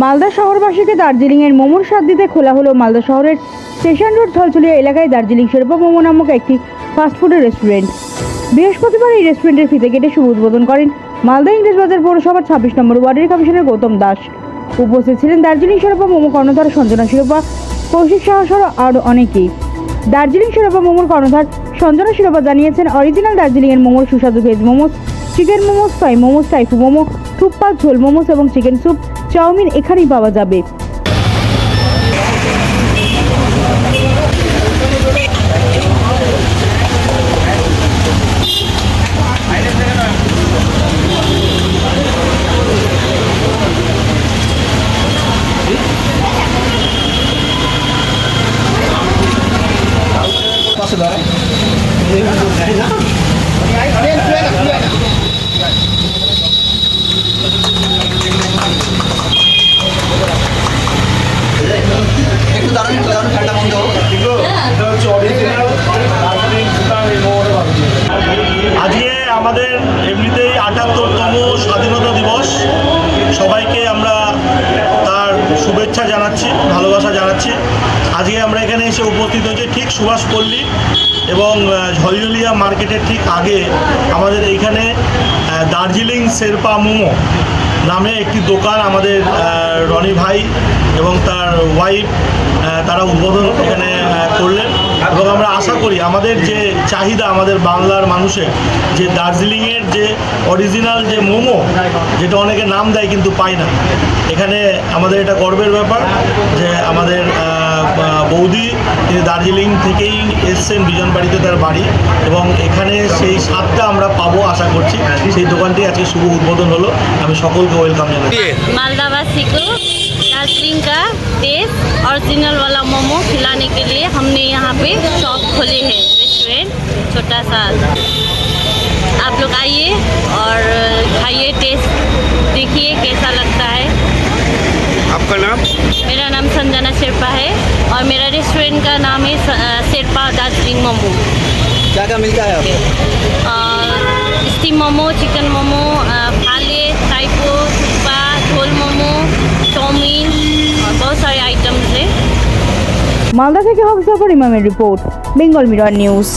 মালদা শহরবাসীকে দার্জিলিংয়ের মোমোর স্বাদ দিতে খোলা হলো মালদা শহরের স্টেশন রোড থলচলিয়া এলাকায় দার্জিলিং শেরপা মোমো নামক একটি ফাস্টফুডের রেস্টুরেন্ট বৃহস্পতিবার এই রেস্টুরেন্টের ফিতে কেটে শুভ উদ্বোধন করেন মালদা ইংরেজবাজার পৌরসভার ছাব্বিশ নম্বর ওয়ার্ডের কমিশনার গৌতম দাস। উপস্থিত ছিলেন দার্জিলিং শেরপা মোমো কর্ণধার সঞ্জনা শিরোপা, কৌশিক সাহা সহ আরও অনেকেই। দার্জিলিং শিরোপা মোমোর কর্ণধার সঞ্জনা শিরোপা জানিয়েছেন অরিজিনাল দার্জিলিংয়ের মোমোর সুস্বাদু veg momos chicken momos fry momos Taifu momo thukpa ঝোল মোমোস এবং চিকেন স্যুপ চাউমিন এখানেই পাওয়া যাবে। একটু আজকে আমরা এখানে এসে উপস্থিত হয়েছি ঠিক সুভাষপল্লী এবং ঝলঝলিয়া মার্কেটের ঠিক আগে আমাদের এইখানে দার্জিলিং শেরপা মোমো নামে একটি দোকান আমাদের রনি ভাই এবং তার ওয়াইফ তারা উদ্বোধন এখানে করলেন এবং আমরা আশা করি আমাদের যে চাহিদা আমাদের বাংলার মানুষের যে দার্জিলিংয়ের যে অরিজিনাল যে মোমো, যেটা অনেকে নাম দেয় কিন্তু পায় না। এখানে আমাদের এটা গর্বের ব্যাপার যে আমাদের আহ, আহ, বৌদি তিনি দার্জিলিং থেকেই এসছেন বিজনবাড়িতে তার বাড়ি এবং এখানে সেই স্বাদটা আমরা পাবো আশা করছি সেই দোকানটি আজকে শুভ উদ্বোধন হলো আমি সকলকে ওয়েলকাম জানাই मालदावासी को दार्जिलिंग का टेस्ट ओरिजिनल वाला मोमो खिलाने के लिए हमने यहाँ पे शॉप खोले हैं रेस्टोरेंट छोटा सा आप लोग आइए और खाइए टेस्ट देखिए कैसा लगता है आपका नाम मेरा नाम संजना शेरपा है और मेरा रेस्टोरेंट का नाम है स- अ, शेरपा दार्जिलिंग मोमो क्या क्या मिलता है आपको स्टीम मोमो चिकन मोमो अ, फाले टाइपो थुप्पा झोल मोमो चाउमीन और बहुत सारे आइटम्स हैं মালদা থেকে হবসফর ইমামের রিপোর্ট বেঙ্গল মিরর নিউজ